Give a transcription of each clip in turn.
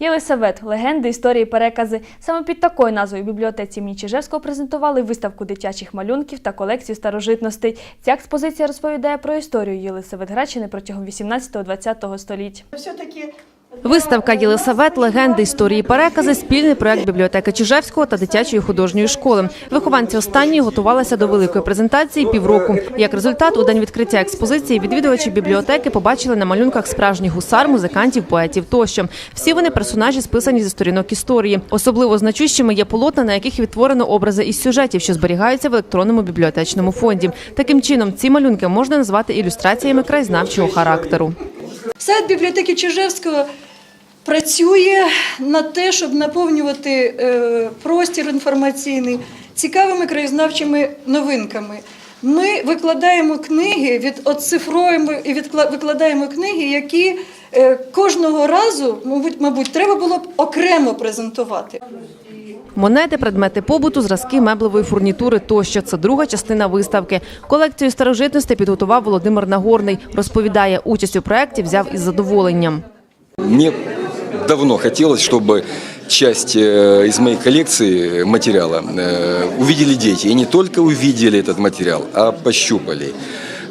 Єлисавет, легенди, історії, перекази. Саме під такою назвою бібліотеці імені Чижевського презентували виставку дитячих малюнків та колекцію старожитностей. Ця експозиція розповідає про історію Єлисавет Гречини протягом 18-20 століть. Все-таки Виставка Єлисавет, легенди, історії, перекази спільний проект бібліотеки Чижевського та дитячої художньої школи. Вихованці останньої готувалися до великої презентації півроку. Як результат, у день відкриття експозиції відвідувачі бібліотеки побачили на малюнках справжніх гусар, музикантів, поетів тощо. Всі вони персонажі списані зі сторінок історії. Особливо значущими є полотна, на яких відтворено образи із сюжетів, що зберігаються в електронному бібліотечному фонді. Таким чином, ці малюнки можна назвати ілюстраціями краєзнавчого характеру. сайт бібліотеки Чижевського працює на те, щоб наповнювати е, простір інформаційний цікавими краєзнавчими новинками. Ми викладаємо книги, від оцифруємо і викладаємо книги, які е, кожного разу, мабуть, мабуть, треба було б окремо презентувати. Монети, предмети побуту, зразки меблевої фурнітури тощо. Це друга частина виставки. Колекцію старожитностей підготував Володимир Нагорний. Розповідає, участь у проєкті взяв із задоволенням. Мне давно хотелось, чтобы часть э, из моей коллекции материала э, увидели дети. И не только увидели этот материал, а пощупали.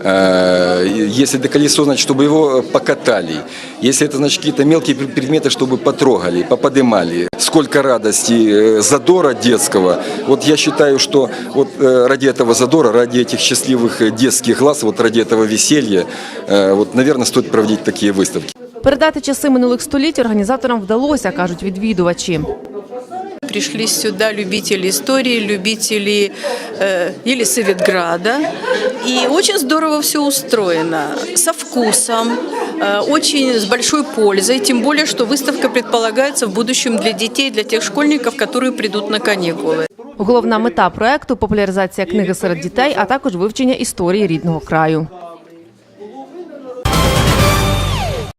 Э, Если это колесо, значит, чтобы его покатали. Если это, значит, какие-то мелкие пр- предметы, чтобы потрогали, поподымали. Сколько радости, задора детского. Вот я считаю, что вот ради этого задора, ради этих счастливых детских глаз, вот ради этого веселья, вот, наверное, стоит проводить такие выставки. Передати часи минулих століть організаторам вдалося, кажуть відвідувачі. Пришли сюда любители истории, любители э, Елисаветграда. И очень здорово все устроено, со вкусом, э, очень с большой пользой. Тем более, что выставка предполагается в будущем для детей, для тех школьников, которые придут на каникулы. Головна мета проекту популяризація книги серед дітей, а також вивчення історії рідного краю.